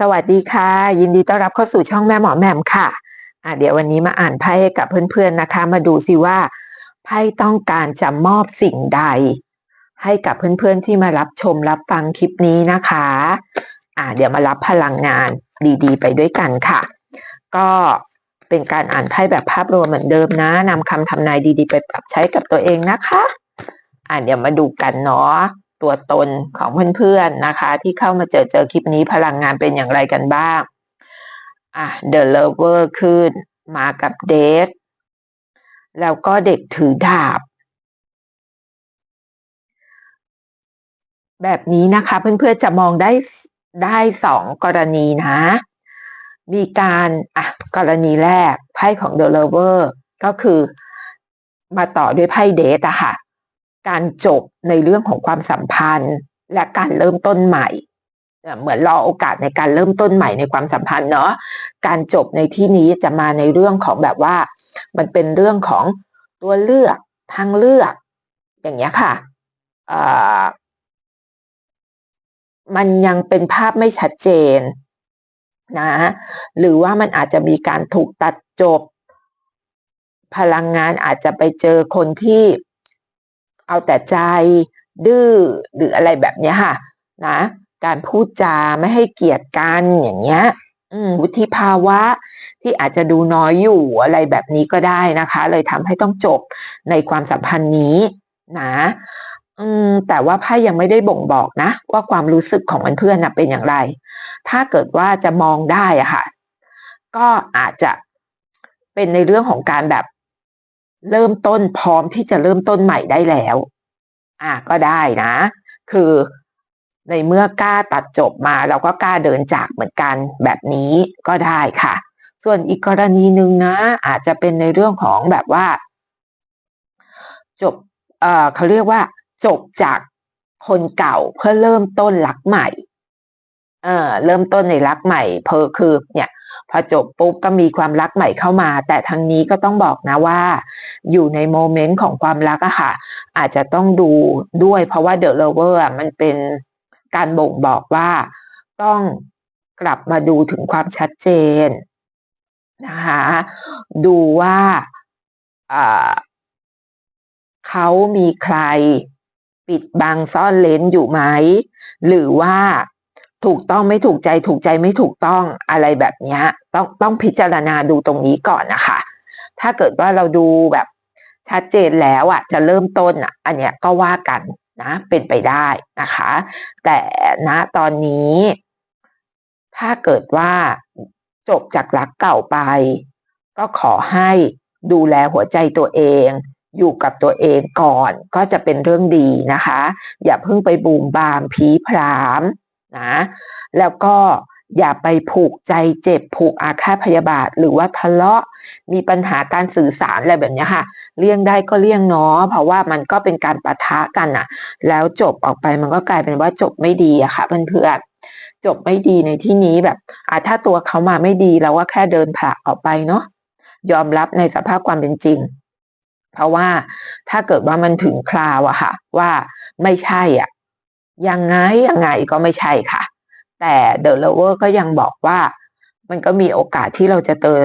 สวัสดีค่ะ ยินดีต้อนรับเข้าสู่ช่องแม่หมอแหม่มค่ะอะเดี๋ยววันนี้มาอ่านไพ่ให้กับเพื่อนๆนะคะ มาดูสิว่าไพ่ต้องการจะมอบสิ่งใด ให้กับเพื่อนๆที่มารับชมรับฟังคลิปนี้นะคะอะเดี๋ยวมารับพลังงานดีๆ ไปด้วยกันค่ะ ก็เป็นการอ่านไพ่แบบภาพรวมเหมือนเดิมนะนำคำทำนายดีๆ ไปปรับใช้กับตัวเองนะคะ อะเดี๋ยวมาดูกันเนาะ ตัวตนของเพื่อนๆนะคะ ที่เข้ามาเจอเจอคลิปนี้พลังงานเป็นอย่างไรกันบ้างอะ The Lover ขึ้นมากับเดทแล้วก็เด็กถือดาบ แบบนี้นะคะเพื่อนๆจะมองได้ได้สองกรณีนะ มีการอะกรณีแรกไพ่ของ The Lover ก็คือมาต่อด้วยไพ่เดทอะค่ะ การจบในเรื่องของความสัมพันธ์ และการเริ่มต้นใหม่ เหมือนรอโอกาสในการเริ่มต้นใหม่ในความสัมพันธ์เนาะการจบในที่นี้จะมาในเรื่องของแบบว่า มันเป็นเรื่องของตัวเลือกทางเลือก อย่างเงี้ยค่ะมันยังเป็นภาพไม่ชัดเจนนะหรือว่ามันอาจจะมีการถูกตัดจบ พลังงานอาจจะไปเจอคนที่ เอาแต่ใจ ดื้อหรืออะไรแบบนี้ค่ะ นะ การพูดจาไม่ให้เกียรติกันอย่างเงี้ยวุฒิภาวะที่อาจจะดูน้อยอยู่อะไรแบบนี้ก็ได้นะคะ เลยทำให้ต้องจบในความสัมพันธ์นี้นะแต่ว่าไพ่ยังไม่ได้บ่งบอกนะ ว่าความรู้สึกของเพื่อนๆเป็นอย่างไร ถ้าเกิดว่าจะมองได้อะค่ะ ก็อาจจะเป็นในเรื่องของการแบบ เริ่มต้นพร้อมที่จะเริ่มต้นใหม่ได้แล้ว อะก็ได้นะ คือในเมื่อกล้าตัดจบมาเราก็กล้าเดินจากเหมือนกันแบบนี้ก็ได้ค่ะ ส่วนอีกกรณีหนึ่งนะ อาจจะเป็นในเรื่องของแบบว่า จบเอ่อเขาเรียกว่า จบจากคนเก่าเพื่อเริ่มต้นรักใหม่ เอ่อเริ่มต้นในรักใหม่ เพอคือเนี่ยพอจบปุ๊บก็มีความรักใหม่เข้ามา แต่ทางนี้ก็ต้องบอกนะว่า อยู่ในโมเมนต์ของความรักอะค่ะ อาจจะต้องดูด้วย เพราะว่าเดอะเลเวอร์มันเป็นการบ่งบอกว่าต้องกลับมาดูถึงความชัดเจนนะคะดูว่าเขามีใครปิดบังซ่อนเลนอยู่ไหม หรือว่า ถูกต้องไม่ถูกใจถูกใจไม่ถูกต้องอะไรแบบนี้ต้องต้องพิจารณาดูตรงนี้ก่อนนะคะ ถ้าเกิดว่าเราดูแบบชัดเจนแล้วอะจะเริ่มต้นอะอันเนี้ยก็ว่ากันนะเป็นไปได้นะคะ แต่ณตอนนี้ ถ้าเกิดว่าจบจากรักเก่าไป ก็ขอให้ดูแลหัวใจตัวเองอยู่กับตัวเองก่อนก็จะเป็นเรื่องดีนะคะ อย่าเพิ่งไปบูมบามผีพราม นะแล้วก็อย่าไปผูกใจเจ็บผูกอาฆาตพยาบาท หรือว่าทะเลาะมีปัญหาการสื่อสารอะไรแบบนี้ค่ะ เลี่ยงได้ก็เลี่ยงเนาะเพราะว่ามันก็เป็นการปะทะกันอะแล้วจบออกไปมันก็กลายเป็นว่าจบไม่ดีอะค่ะเพื่อนๆจบไม่ดีในที่นี้แบบอ่าถ้าตัวเขามาไม่ดีเราก็แค่เดินผ่าออกไปเนาะยอมรับในสภาพความเป็นจริง เพราะว่าถ้าเกิดว่ามันถึงคราวอะค่ะ ว่าไม่ใช่อะ ยังไงยังไงก็ไม่ใช่ค่ะ แต่เดอะเลเวอร์ก็ยังบอกว่ามันก็มีโอกาสที่เราจะเจอ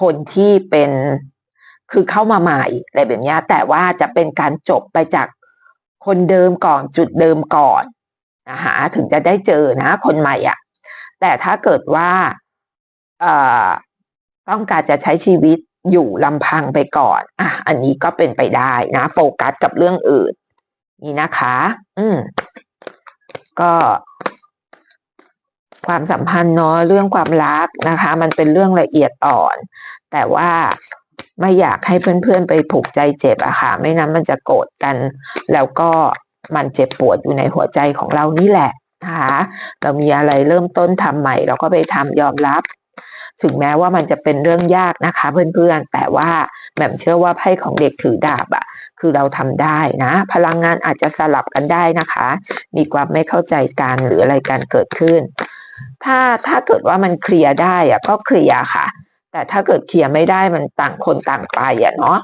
คนที่เป็นคือเข้ามาใหม่อะไรแบบนี้แต่ว่าจะเป็นการจบไปจากคนเดิมก่อนจุดเดิมก่อนนะคะถึงจะได้เจอนะคนใหม่อะ่ะ แต่ถ้าเกิดว่าต้องการจะใช้ชีวิตอยู่ลำพังไปก่อนอะอันนี้ก็เป็นไปได้นะ โฟกัสกับเรื่องอื่น นี่นะคะ อืม ก็ความสัมพันธ์เนาะเรื่องความรักนะคะ มันเป็นเรื่องละเอียดอ่อน แต่ว่าไม่อยากให้เพื่อนๆไปผูกใจเจ็บอะค่ะ ไม่นั้นมันจะโกรธกัน แล้วก็มันเจ็บปวดอยู่ในหัวใจของเรานี่แหละนะคะเรามีอะไรเริ่มต้นทำใหม่ เราก็ไปทำยอมรับ ถึงแม้ว่ามันจะเป็นเรื่องยากนะคะเพื่อนๆ แต่ว่าแบบเชื่อว่าไพ่ของเด็กถือดาบอะคือเราทำได้นะ พลังงานอาจจะสลับกันได้นะคะ มีความไม่เข้าใจกันหรืออะไรกันเกิดขึ้น ถ้าถ้าเกิดว่ามันเคลียร์ได้อะก็เคลียร์ค่ะ แต่ถ้าเกิดเคลียร์ไม่ได้มันต่างคนต่างไปอะเนาะ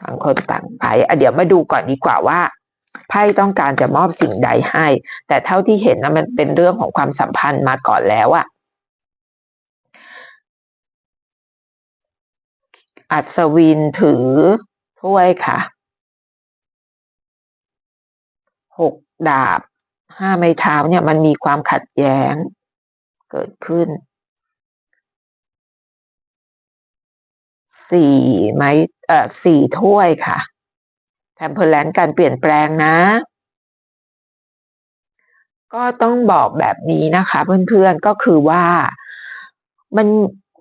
ต่างคนต่างไปอะเดี๋ยวมาดูก่อนดีกว่าว่าไพ่ต้องการจะมอบสิ่งใดให้ แต่เท่าที่เห็นนะมันเป็นเรื่องของความสัมพันธ์มาก่อนแล้วอะ อัศวินถือถ้วยค่ะหกดาบห้าไม้เท้าเนี่ยมันมีความขัดแย้งเกิดขึ้นสี่ไม้เอ่อสี่ถ้วยค่ะแทมเพลนการเปลี่ยนแปลงนะ ก็ต้องบอกแบบนี้นะคะเพื่อนๆก็คือว่ามัน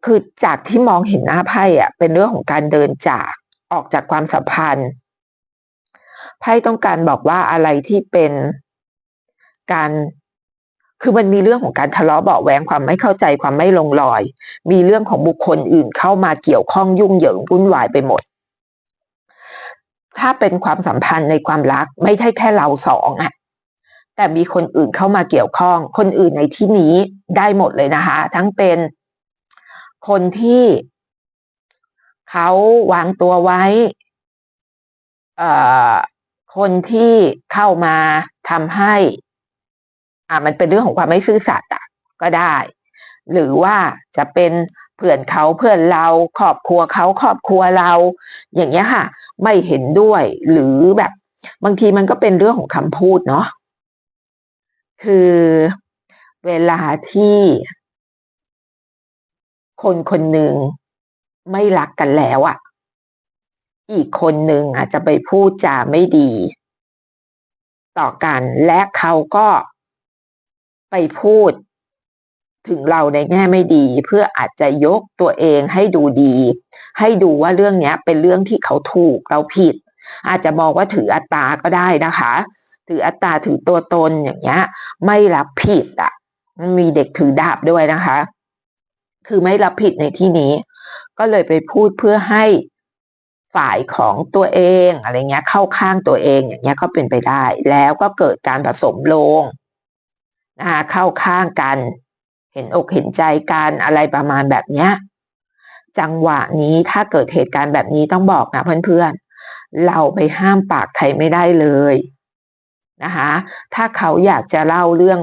คือจากที่มองเห็นหน้าไพ่อะเป็นเรื่องของการเดินจากออกจากความสัมพันธ์ไพ่ต้องการบอกว่าอะไรที่เป็นการคือมันมีเรื่องของการทะเลาะเบาแหวงความไม่เข้าใจความไม่ลงรอย มีเรื่องของบุคคลอื่นเข้ามาเกี่ยวข้องยุ่งเหยิงวุ่นวายไปหมด ถ้าเป็นความสัมพันธ์ในความรักไม่ใช่แค่เราสองอะแต่มีคนอื่นเข้ามาเกี่ยวข้อง คนอื่นในที่นี้ได้หมดเลยนะคะ ทั้งเป็น คนที่เขาวางตัวไว้คนที่เข้ามาทำให้ อ่ามันเป็นเรื่องของความไม่ซื่อสัตย์ก็ได้ หรือว่าจะเป็นเพื่อนเขาเพื่อนเราครอบครัวเขาครอบครัวเรา อย่างเงี้ยค่ะ ไม่เห็นด้วย หรือแบบบางทีมันก็เป็นเรื่องของคำพูดเนาะคือเวลาที่ คนคนหนึ่งไม่รักกันแล้วอะ่ะ อีกคนหนึ่งอาจจะไปพูดจาไม่ดี ต่อกันและเขาก็ไปพูด ถึงเราในแง่ไม่ดี เพื่ออาจจะยกตัวเองให้ดูดี ให้ดูว่าเรื่องนี้เป็นเรื่องที่เขาถูกเราผิด อาจจะมองว่าถืออัตตาก็ได้นะคะ ถืออัตตาถือตัวตนอย่างเงี้ย ไม่รับผิดอะมีเด็กถือดาบด้วยนะคะ คือไม่รับผิดในที่นี้ ก็เลยไปพูดเพื่อให้ฝ่ายของตัวเองอะไรเงี้ยเข้าข้างตัวเองอย่างเงี้ยก็เป็นไปได้ แล้วก็เกิดการผสมลงนะคะเข้าข้างกัน เห็นอกเห็นใจกันอะไรประมาณแบบเนี้ยจังหวะนี้ถ้าเกิดเหตุการณ์แบบนี้ต้องบอกนะเพื่อนๆ เราไปห้ามปากใครไม่ได้เลยนะคะถ้าเขาอยากจะเล่าเรื่อง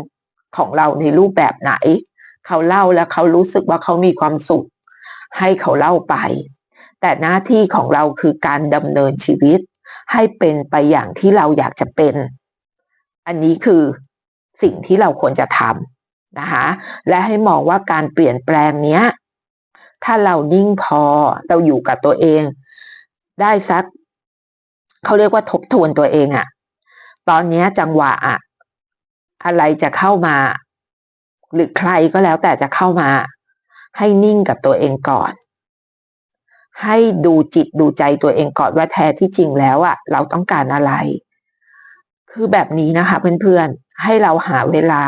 ของเราในรูปแบบไหน เขาเล่าแล้วเขารู้สึกว่าเขามีความสุข ให้เขาเล่าไป แต่หน้าที่ของเราคือการดำเนินชีวิต ให้เป็นไปอย่างที่เราอยากจะเป็น อันนี้คือสิ่งที่เราควรจะทำนะคะและให้มองว่าการเปลี่ยนแปลงเนี้ย ถ้าเรายิ่งพอเราอยู่กับตัวเอง ได้สักเขาเรียกว่าทบทวนตัวเองอะตอนนี้จังหวะอะอะไรจะเข้ามา หรือใครก็แล้วแต่จะเข้ามา ให้นิ่งกับตัวเองก่อน ให้ดูจิตดูใจตัวเองก่อนว่าแท้ที่จริงแล้วอะเราต้องการอะไร คือแบบนี้นะคะเพื่อนๆ ให้เราหาเวลา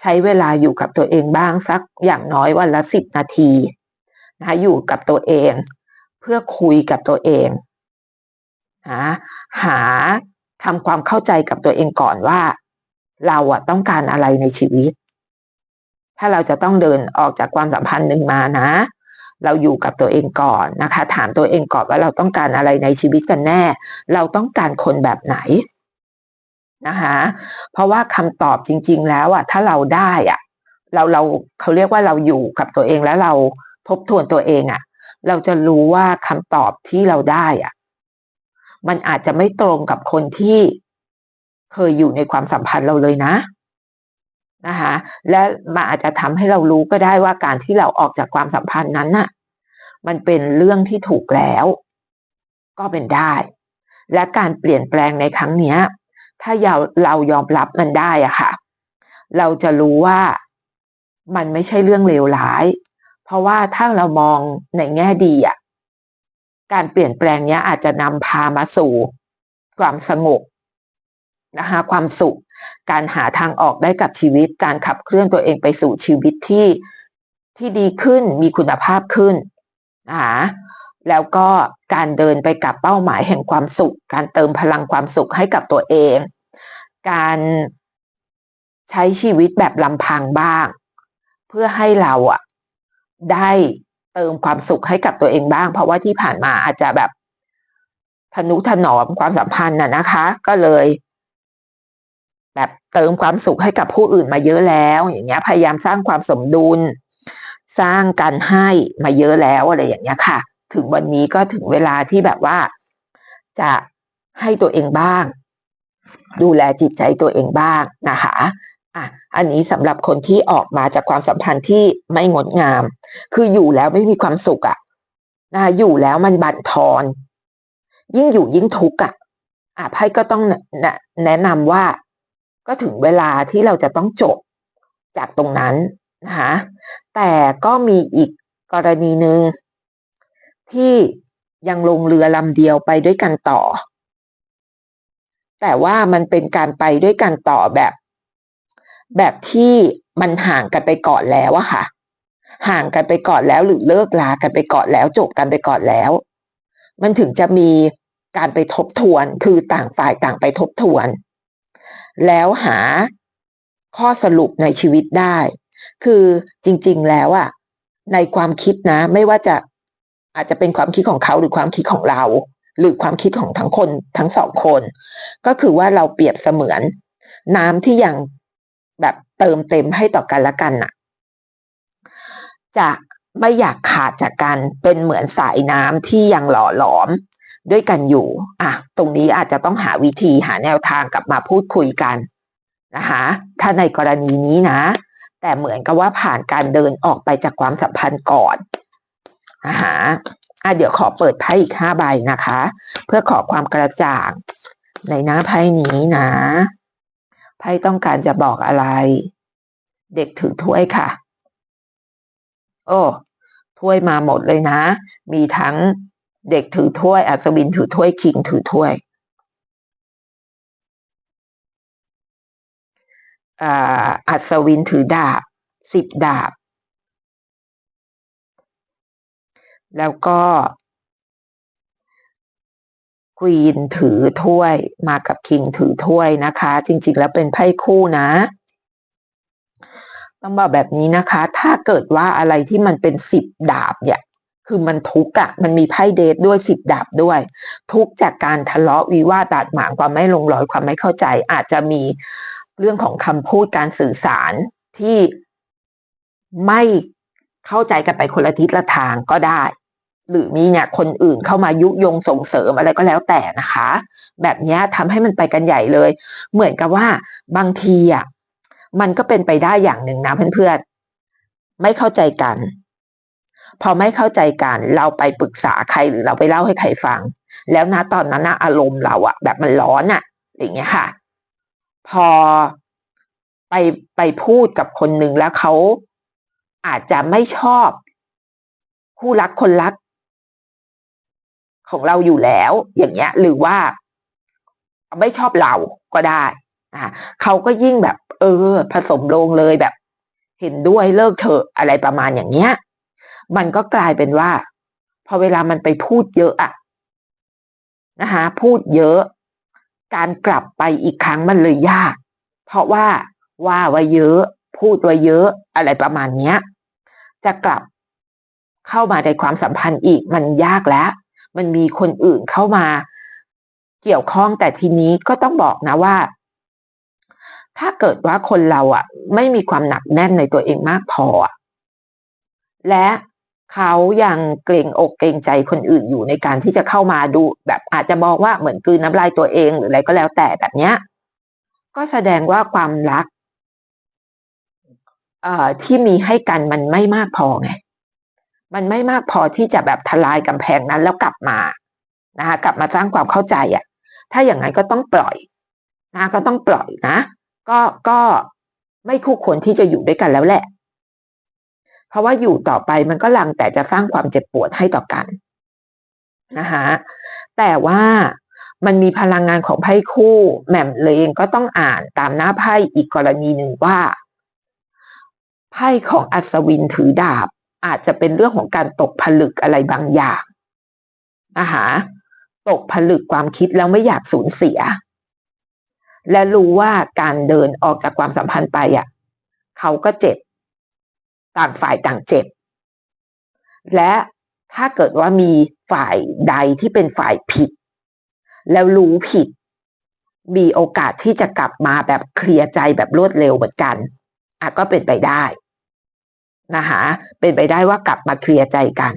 ใช้เวลาอยู่กับตัวเองบ้างสักอย่างน้อยวันละสิบนาทีนะคะอยู่กับตัวเอง เพื่อคุยกับตัวเองนะหาทำความเข้าใจกับตัวเองก่อนว่า เราอะต้องการอะไรในชีวิต ถ้าเราจะต้องเดินออกจากความสัมพันธ์หนึ่งมานะ เราอยู่กับตัวเองก่อนนะคะ ถามตัวเองก่อนว่าเราต้องการอะไรในชีวิตกันแน่ เราต้องการคนแบบไหนนะคะเพราะว่าคำตอบจริง ๆ แล้วอะถ้าเราได้อะเราเราเขาเรียกว่าเราอยู่กับตัวเองแล้วเราทบทวนตัวเองอะ เราจะรู้ว่าคำตอบที่เราได้อะมันอาจจะไม่ตรงกับคนที่เคยอยู่ในความสัมพันธ์เราเลยนะ นะคะและมันอาจจะทำให้เรารู้ก็ได้ว่าการที่เราออกจากความสัมพันธ์นั้นน่ะ มันเป็นเรื่องที่ถูกแล้ว ก็เป็นได้ และการเปลี่ยนแปลงในครั้งนี้ถ้าเราเรายอมรับมันได้อะค่ะ เราจะรู้ว่ามันไม่ใช่เรื่องเลวร้าย เพราะว่าถ้าเรามองในแง่ดีอะการเปลี่ยนแปลงนี้อาจจะนำพามาสู่ ความสงบ นะคะความสุข การหาทางออกได้กับชีวิต การขับเคลื่อนตัวเองไปสู่ชีวิตที่ที่ดีขึ้นมีคุณภาพขึ้นนะคะแล้วก็การเดินไปกับเป้าหมายแห่งความสุข การเติมพลังความสุขให้กับตัวเอง การใช้ชีวิตแบบลำพังบ้าง เพื่อให้เราอะได้เติมความสุขให้กับตัวเองบ้าง เพราะว่าที่ผ่านมาอาจจะแบบทนุถนอมความสัมพันธ์น่ะนะคะ ก็เลย แบบเติมความสุขให้กับผู้อื่นมาเยอะแล้ว อย่างเงี้ย พยายามสร้างความสมดุล สร้างการให้มาเยอะแล้วอะไรอย่างเงี้ยค่ะ ถึงวันนี้ก็ถึงเวลาที่แบบว่า จะให้ตัวเองบ้าง ดูแลจิตใจตัวเองบ้างนะคะอะอันนี้สำหรับคนที่ออกมาจากความสัมพันธ์ที่ไม่งดงาม คืออยู่แล้วไม่มีความสุขอะ่ะนะอยู่แล้วมันบั่นทอน ยิ่งอยู่ยิ่งทุกข์อะอะไพ่ก็ต้องแนะแนะนำว่า ก็ถึงเวลาที่เราจะต้องจบจากตรงนั้นนะคะแต่ก็มีอีกกรณีหนึ่งที่ยังลงเรือลำเดียวไปด้วยกันต่อ แต่ว่ามันเป็นการไปด้วยกันต่อแบบ แบบที่มันห่างกันไปก่อนแล้วอะค่ะ ห่างกันไปก่อนแล้วหรือเลิกลากันไปก่อนแล้วจบกันไปก่อนแล้ว มันถึงจะมีการไปทบทวนคือต่างฝ่ายต่างไปทบทวน แล้วหาข้อสรุปในชีวิตได้ คือจริง ๆ แล้วอะในความคิดนะ ไม่ว่าจะอาจจะเป็นความคิดของเขาหรือความคิดของเรา หรือความคิดของทั้งคนทั้งสองคน ก็คือว่าเราเปรียบเสมือน น้ำที่ยังแบบเติมเต็มให้ต่อกันและกันน่ะ จะไม่อยากขาดจากกันเป็นเหมือนสายน้ำที่ยังหล่อหลอม ด้วยกันอยู่อะตรงนี้อาจจะต้องหาวิธีหาแนวทางกลับมาพูดคุยกันนะคะถ้าในกรณีนี้นะ แต่เหมือนกับว่าผ่านการเดินออกไปจากความสัมพันธ์ก่อนนะคะอะเดี๋ยวขอเปิดไพ่อีกห้าใบนะคะ เพื่อขอความกระจ่าง ในหน้าไพ่นี้นะไพ่ต้องการจะบอกอะไร เด็กถือถ้วยค่ะ โอ้ถ้วยมาหมดเลยนะ มีทั้ง เด็กถือถ้วย อัศวินถือถ้วยคิงถือถ้วยอัศวินถือดาบสิบดาบ แล้วก็ควีนถือถ้วยมากับคิงถือถ้วยนะคะ จริง ๆ แล้วเป็นไพ่คู่นะ ต้องบอกแบบนี้นะคะ ถ้าเกิดว่าอะไรที่มันเป็นสิบดาบเนี่ย คือมันทุกข์อะมันมีไพ่เดทด้วยสิบดาบด้วย ทุกข์จากการทะเลาะวิวาทบาดหมางความไม่ลงรอยความไม่เข้าใจ อาจจะมีเรื่องของคำพูดการสื่อสารที่ไม่เข้าใจกันไปคนละทิศละทางก็ได้ หรือมีเนี่ยคนอื่นเข้ามายุยงส่งเสริมอะไรก็แล้วแต่นะคะ แบบนี้ทำให้มันไปกันใหญ่เลย เหมือนกับว่าบางทีอะมันก็เป็นไปได้อย่างหนึ่งนะเพื่อนๆไม่เข้าใจกัน พอไม่เข้าใจกันเราไปปรึกษาใครหรือเราไปเล่าให้ใครฟัง แล้วนะตอนนั้นนะอารมณ์เราอะแบบมันร้อนอะอย่างเงี้ยค่ะ พอไปไปพูดกับคนหนึ่งแล้วเขาอาจจะไม่ชอบคู่รักคนรัก ของเราอยู่แล้ว อย่างเงี้ย หรือว่าไม่ชอบเราก็ได้อ่าเขาก็ยิ่งแบบ เออ ผสมลงเลยแบบ เห็นด้วยเลิกเถอะอะไรประมาณอย่างเงี้ย มันก็กลายเป็นว่า พอเวลามันไปพูดเยอะอะนะคะพูดเยอะ การกลับไปอีกครั้งมันเลยยาก เพราะว่าว่าไว้เยอะ พูดไว้เยอะอะไรประมาณเนี้ย จะกลับเข้ามาในความสัมพันธ์อีกมันยากแล้ว มันมีคนอื่นเข้ามาเกี่ยวข้องแต่ทีนี้ก็ต้องบอกนะว่า ถ้าเกิดว่าคนเราอะไม่มีความหนักแน่นในตัวเองมากพอ และ เขายังเกรงอกเกรงใจคนอื่นอยู่ในการที่จะเข้ามาดู แบบอาจจะมองว่าเหมือนกืนน้ำลายตัวเองหรืออะไรก็แล้วแต่แบบเนี้ย ก็แสดงว่าความรักเอ่อที่มีให้กันมันไม่มากพอไงมันไม่มากพอที่จะแบบทลายกำแพงนั้นแล้วกลับมานะคะกลับมาสร้างความเข้าใจอะ ถ้าอย่างนั้นก็ต้องปล่อยนะก็ต้องปล่อยนะ ก็ก็ไม่คู่ควรที่จะอยู่ด้วยกันแล้วแหละ เพราะว่าอยู่ต่อไปมันก็ลังแต่จะสร้างความเจ็บปวดให้ต่อกันนะคะแต่ว่ามันมีพลังงานของไพ่คู่แหม่มเลยเองก็ต้องอ่านตามหน้าไพ่อีกกรณีหนึ่งว่า ไพ่ของอัศวินถือดาบ อาจจะเป็นเรื่องของการตกผลึกอะไรบางอย่างนะคะตกผลึกความคิดแล้วไม่อยากสูญเสีย และรู้ว่าการเดินออกจากความสัมพันธ์ไปอะ เขาก็เจ็บ ต่างฝ่ายต่างเจ็บ และถ้าเกิดว่ามีฝ่ายใดที่เป็นฝ่ายผิด แล้วรู้ผิด มีโอกาสที่จะกลับมาแบบเคลียร์ใจแบบรวดเร็วเหมือนกันอะก็เป็นไปได้นะคะเป็นไปได้ว่ากลับมาเคลียร์ใจกัน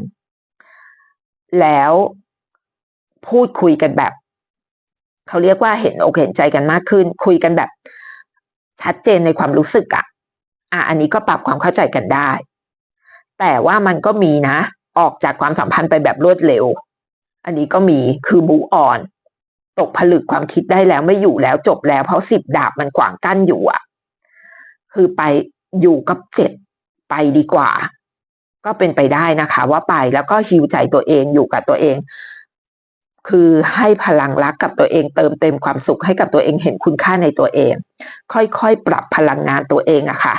แล้วพูดคุยกันแบบ เขาเรียกว่าเห็นอกเห็นใจกันมากขึ้น คุยกันแบบ ชัดเจนในความรู้สึกอะ อะอันนี้ก็ปรับความเข้าใจกันได้ แต่ว่ามันก็มีนะ ออกจากความสัมพันธ์ไปแบบรวดเร็ว อันนี้ก็มีคือบูอ่อน ตกผลึกความคิดได้แล้วไม่อยู่แล้วจบแล้วเพราะสิบดาบมันขวางกั้นอยู่อะ คือไปอยู่กับเจ็ดไปดีกว่า ก็เป็นไปได้นะคะ ว่าไปแล้วก็ฮิวใจตัวเองอยู่กับตัวเองคือให้พลังรักกับตัวเองเติมเต็มความสุขให้กับตัวเองเห็นคุณค่าในตัวเอง ค่อยๆ ปรับพลังงานตัวเองอะค่ะ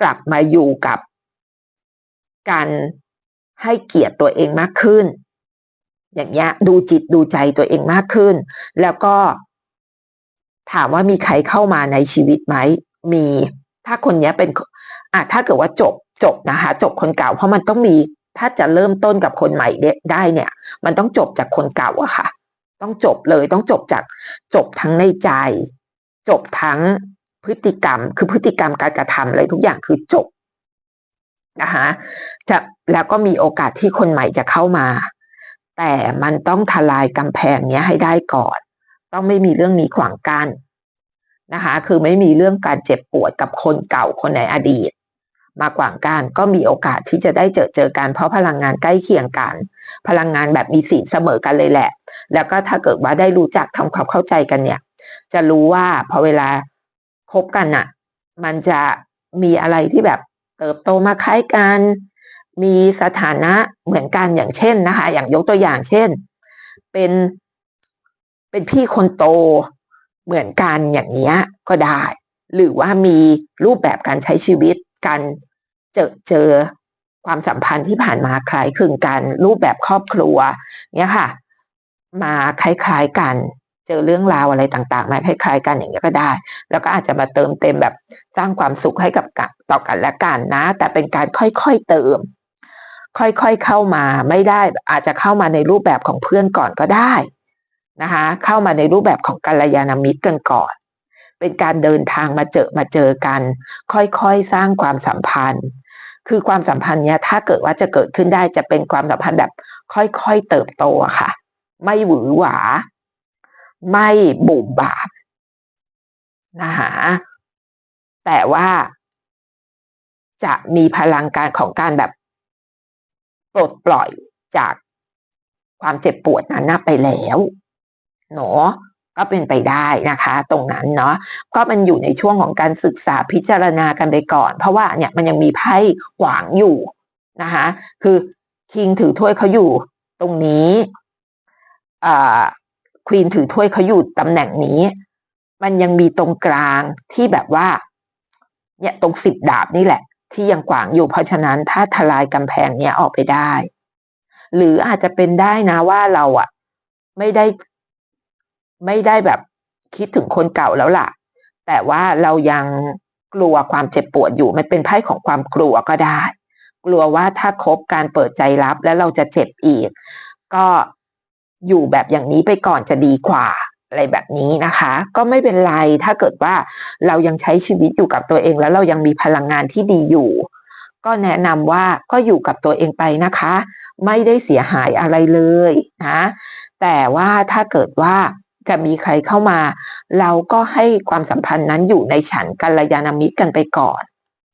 กลับมาอยู่กับการให้เกียรติตัวเองมากขึ้น อย่างเงี้ยดูจิตดูใจตัวเองมากขึ้น แล้วก็ถามว่ามีใครเข้ามาในชีวิตไหม มีถ้าคนเนี้ยเป็นอะถ้าเกิดว่าจบจบนะคะ จบคนเก่าเพราะมันต้องมี ถ้าจะเริ่มต้นกับคนใหม่ได้เนี่ย มันต้องจบจากคนเก่าอะค่ะ ต้องจบเลยต้องจบจากจบทั้งในใจ จบทั้ง พฤติกรรม คือพฤติกรรมการกระทำอะไรทุกอย่างคือจบนะคะจะแล้วก็มีโอกาสที่คนใหม่จะเข้ามา แต่มันต้องทลายกำแพงเนี้ยให้ได้ก่อน ต้องไม่มีเรื่องนี้ขวางกัน้นนะคะ คือไม่มีเรื่องการเจ็บปวดกับคนเก่าคนในอดีต มาขวางกันก็มีโอกาสที่จะได้เจอเจอกันเพราะพลังงานใกล้เคียงกัน พลังงานแบบมีสีเสมอกันเลยแหละ แล้วก็ถ้าเกิดว่าได้รู้จักทำความเข้าใจกันเนี่ย จะรู้ว่าพอเวลา คบกันอะ่ะ มันจะมีอะไรที่แบบเติบโตมาคล้ายกัน มีสถานะเหมือนกันอย่างเช่นนะคะ อย่างยกตัวอย่างเช่น เป็นเป็นพี่คนโตเหมือนกันอย่างเนี้ยก็ได้ หรือว่ามีรูปแบบการใช้ชีวิตการเจอเจอความสัมพันธ์ที่ผ่านมาคล้ายคลึงกัน รูปแบบครอบครัวเนี้ยค่ะ มาคล้ายๆกัน เจอเรื่องราวอะไรต่างๆมาคล้ายๆกันอย่างนี้ก็ได้ แล้วก็อาจจะมาเติมเต็มแบบสร้างความสุขให้กับต่อกันและกันนะ แต่เป็นการค่อยๆเติม ค่อยๆเข้ามาไม่ได้อาจจะเข้ามาในรูปแบบของเพื่อนก่อนก็ได้นะคะเข้ามาในรูปแบบของกัลยาณมิตรกันก่อน เป็นการเดินทางมาเจอมาเจอกัน ค่อยๆสร้างความสัมพันธ์ คือความสัมพันธ์เนี้ยถ้าเกิดว่าจะเกิดขึ้นได้จะเป็นความสัมพันธ์แบบ ค่อยๆเติบโตค่ะ ไม่หวือหวา ไม่บุ่มบาปนะคะแต่ว่าจะมีพลังการของการแบบปลดปล่อยจากความเจ็บปวดนั้นไปแล้วเนาะก็เป็นไปได้นะคะ ตรงนั้นเนาะก็มันอยู่ในช่วงของการศึกษาพิจารณากันไปก่อน เพราะว่าเนี่ยมันยังมีไพ่ขวางอยู่นะคะคือคิงถือถ้วยเขาอยู่ตรงนี้อ่า ควีนถือถ้วยเขาอยู่ตำแหน่งนี้ มันยังมีตรงกลางที่แบบว่า เนี่ยตรงสิบดาบนี่แหละ ที่ยังขวางอยู่เพราะฉะนั้นถ้าทลายกำแพงเนี้ยออกไปได้ หรืออาจจะเป็นได้นะว่าเราอะไม่ได้ไม่ได้แบบคิดถึงคนเก่าแล้วล่ะ แต่ว่าเรายังกลัวความเจ็บปวดอยู่ มันเป็นไพ่ของความกลัวก็ได้ กลัวว่าถ้าคบการเปิดใจรับแล้วเราจะเจ็บอีก ก็ อยู่แบบอย่างนี้ไปก่อนจะดีกว่าอะไรแบบนี้นะคะ ก็ไม่เป็นไรถ้าเกิดว่าเรายังใช้ชีวิตอยู่กับตัวเอง แล้วเรายังมีพลังงานที่ดีอยู่ ก็แนะนำว่าก็อยู่กับตัวเองไปนะคะ ไม่ได้เสียหายอะไรเลยนะแต่ว่าถ้าเกิดว่าจะมีใครเข้ามา เราก็ให้ความสัมพันธ์นั้นอยู่ในฉันกัลยาณมิตรกันไปก่อน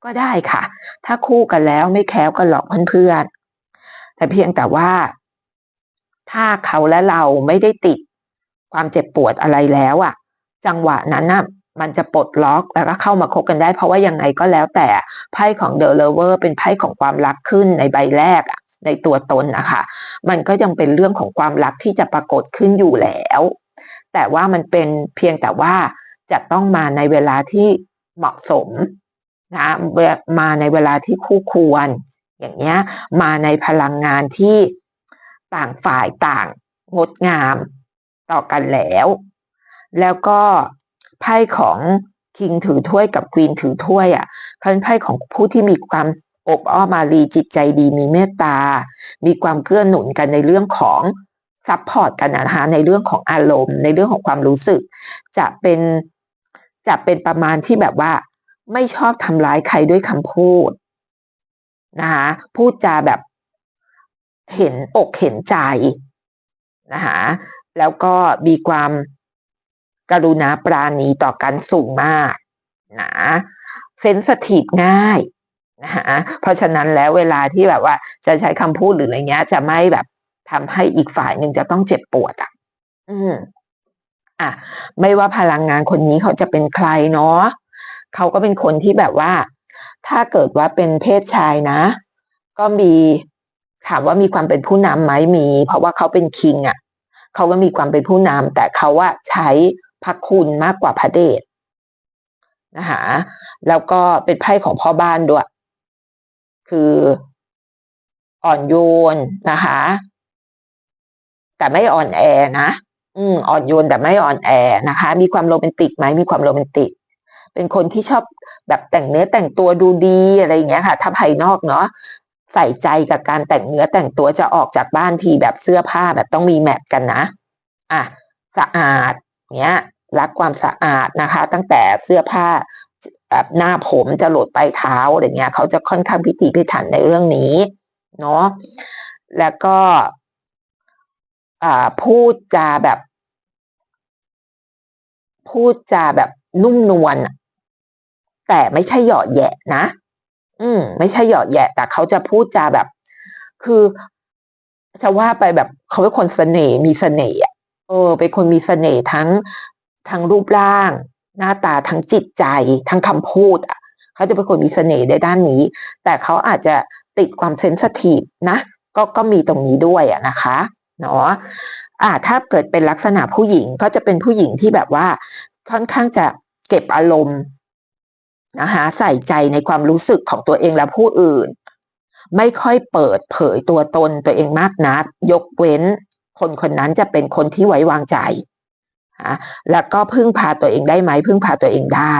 ก็ได้ค่ะ ถ้าคู่กันแล้วไม่แคล้วกันหลอกเพื่อนๆแต่เพียงแต่ว่า ถ้าเขาและเราไม่ได้ติดความเจ็บปวดอะไรแล้วอะจังหวะนั้นน่ะมันจะปลดล็อกแล้วก็เข้ามาคบกันได้ เพราะว่ายังไงก็แล้วแต่ไพ่ของเดอะเลเวอร์เป็นไพ่ของความรักขึ้นในใบแรกอะในตัวตนนะคะมันก็ยังเป็นเรื่องของความรักที่จะปรากฏขึ้นอยู่แล้ว แต่ว่ามันเป็นเพียงแต่ว่าจะต้องมาในเวลาที่เหมาะสมนะมาในเวลาที่คู่ควร อย่างเงี้ยมาในพลังงานที่ ต่างฝ่ายต่างงดงามต่อกันแล้ว แล้วก็ไพ่ของคิงถือถ้วยกับควีนถือถ้วยอะเขาเป็นไพ่ของผู้ที่มีความอบอ้อมมารีจิตใจดีมีเมตตา มีความเกื้อหนุนกันในเรื่องของซัพพอร์ตกันนะคะในเรื่องของอารมณ์ ในเรื่องของความรู้สึก จะเป็นจะเป็นประมาณที่แบบว่า ไม่ชอบทำร้ายใครด้วยคำพูดนะคะพูดจาแบบ เห็นอกเห็นใจนะคะแล้วก็มีความกรุณาปราณีต่อกันสูงมากนะเซนสทีฟง่ายนะคะเพราะฉะนั้นแล้วเวลาที่แบบว่าจะใช้คำพูดหรืออะไรเงี้ย จะไม่แบบทำให้อีกฝ่ายหนึ่งจะต้องเจ็บปวดอะ อืมอะไม่ว่าพลังงานคนนี้เขาจะเป็นใครเนาะเขาก็เป็นคนที่แบบว่า ถ้าเกิดว่าเป็นเพศชายนะ ก็มี ถามว่ามีความเป็นผู้นำไหมมี เพราะว่าเขาเป็นคิงอะเขาก็มีความเป็นผู้นำแต่เขาว่าใช้พระคุณมากกว่าพระเดชนะคะแล้วก็เป็นไพ่ของพ่อบ้านด้วย คืออ่อนโยนนะคะ แต่ไม่อ่อนแอนะอืมอ่อนโยนแต่ไม่อ่อนแอนะคะ มีความโรแมนติกไหมมีความโรแมนติก เป็นคนที่ชอบแบบแต่งเนื้อแต่งตัวดูดีอะไรอย่างเงี้ยค่ะ ถ้าภายนอกเนาะ ใส่ใจกับการแต่งเนื้อแต่งตัวจะออกจากบ้านทีแบบเสื้อผ้าแบบต้องมีแมทกันนะอะสะอาดเนี้ยรักความสะอาดนะคะ ตั้งแต่เสื้อผ้าแบบหน้าผมจะหลดไปเท้าอะไรเงี้ยเขาจะค่อนข้างพิถีพิถันในเรื่องนี้เนาะแล้วก็อ่าพูดจาแบบ พูดจาแบบนุ่มนวลแต่ไม่ใช่หยอดแยะนะ อืม ไม่ใช่หยอดแยะ แต่เขาจะพูดจาแบบ คือจะว่าไปแบบเขาเป็นคนเสน่ห์มีเสน่ห์อะเออ เป็นคนมีเสน่ห์ทั้งทั้งรูปร่าง หน้าตาทั้งจิตใจ ทั้งคำพูดอะเขาจะเป็นคนมีเสน่ห์ในด้านนี้ แต่เขาอาจจะติดความเซนสทีฟนะก็ก็มีตรงนี้ด้วยอะนะคะเนาะอ่าถ้าเกิดเป็นลักษณะผู้หญิงก็จะเป็นผู้หญิงที่แบบว่าค่อนข้างจะเก็บอารมณ์ นะคะใส่ใจในความรู้สึกของตัวเองและผู้อื่น ไม่ค่อยเปิดเผยตัวตนตัวเองมากนัก ยกเว้น คนคนนั้นจะเป็นคนที่ไว้วางใจนะแล้วก็พึ่งพาตัวเองได้ไหมพึ่งพาตัวเองได้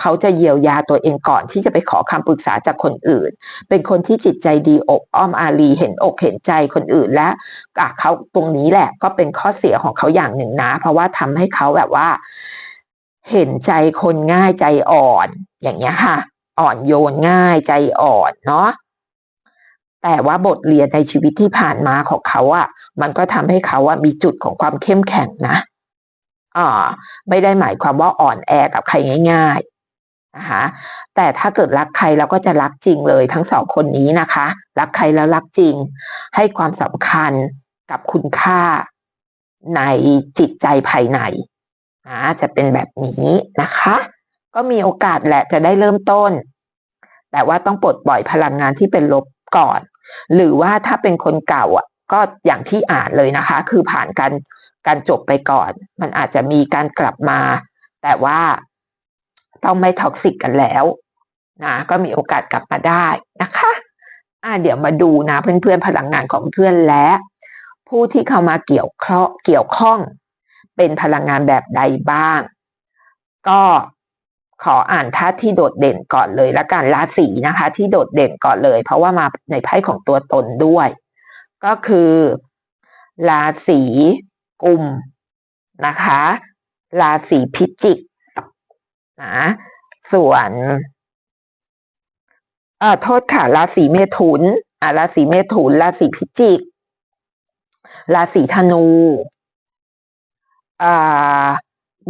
เขาจะเยียวยาตัวเองก่อนที่จะไปขอคำปรึกษาจากคนอื่น เป็นคนที่จิตใจดีอกอ้อมอารีเห็นอกเห็นใจคนอื่นและเขาตรงนี้แหละก็เป็นข้อเสียของเขาอย่างหนึ่งนะ เพราะว่าทำให้เขาแบบว่า เห็นใจคนง่ายใจอ่อน อย่างเงี้ยค่ะ อ่อนโยนง่ายใจอ่อนเนาะแต่ว่าบทเรียนในชีวิตที่ผ่านมาของเขาอะ่ะ มันก็ทำให้เขาอะมีจุดของความเข้มแข็งนะอ่าไม่ได้หมายความว่าอ่อนแอกับใครง่ายๆนะคะแต่ถ้าเกิดรักใครเราก็จะรักจริงเลยทั้งสองคนนี้นะคะ รักใครแล้วรักจริง ให้ความสำคัญกับคุณค่าในจิตใจภายใน นะจะเป็นแบบนี้นะคะ ก็มีโอกาสแหละจะได้เริ่มต้น แต่ว่าต้องปลดปล่อยพลังงานที่เป็นลบก่อน หรือว่าถ้าเป็นคนเก่าอะก็อย่างที่อ่านเลยนะคะ คือผ่านการการจบไปก่อน มันอาจจะมีการกลับมา แต่ว่าต้องไม่ท็อกซิกกันแล้วนะก็มีโอกาสกลับมาได้นะคะอ่าเดี๋ยวมาดูนะเพื่อนๆพลังงานของเพื่อนและ ผู้ที่เข้ามาเกี่ยวข้องเกี่ยวข้อง เป็นพลังงานแบบใดบ้าง ก็ขออ่านธาตุที่โดดเด่นก่อนเลยและกันราศีนะคะ ที่โดดเด่นก่อนเลย เพราะว่ามาในไพ่ของตัวตนด้วย ก็คือราศีกุมนะคะ ราศีพิจิกนะส่วนเอ่อโทษค่ะราศีเมถุนอ่าราศีเมถุนราศีพิจิก ราศีธนู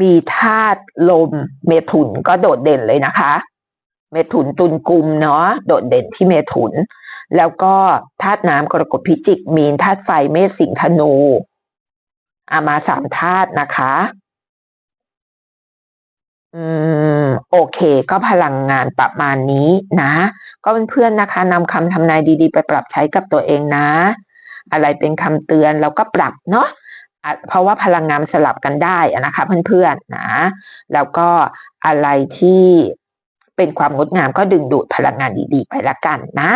มีธาตุลมเมถุนก็โดดเด่นเลยนะคะ เมถุนตุลกุมเนาะโดดเด่นที่เมถุน แล้วก็ธาตุน้ำกรกฎพิจิก มีนธาตุไฟเมษสิงธนูอามาสามธาตุนะคะ อืม โอเค ก็พลังงานประมาณนี้นะ ก็เพื่อนๆนะคะนำคำทำนายดีๆ ไปปรับใช้กับตัวเองนะ อะไรเป็นคำเตือนเราก็ปรับเนาะ เพราะว่าพลังงานสลับกันได้นะคะเพื่อนๆนะแล้วก็อะไรที่เป็นความงดงามก็ดึงดูดพลังงานดีๆ ไปละกันนะ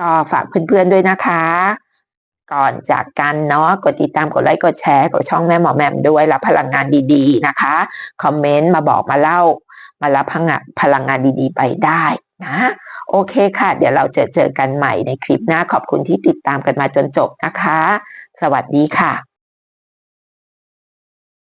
ก็ฝากเพื่อนๆด้วยนะคะ ก่อนจากกันเนาะกดติดตามกดไลค์กดแชร์กดช่องแม่หมอแมมด้วยรับพลังงานดีๆนะคะคอมเมนต์มาบอกมาเล่า มารับพลังงานพลังงานดีๆ ไปได้นะโอเคค่ะ เดี๋ยวเราจะเจอกันใหม่ในคลิปหน้าขอบคุณที่ติดตามกันมาจนจบนะคะ สวัสดีค่ะ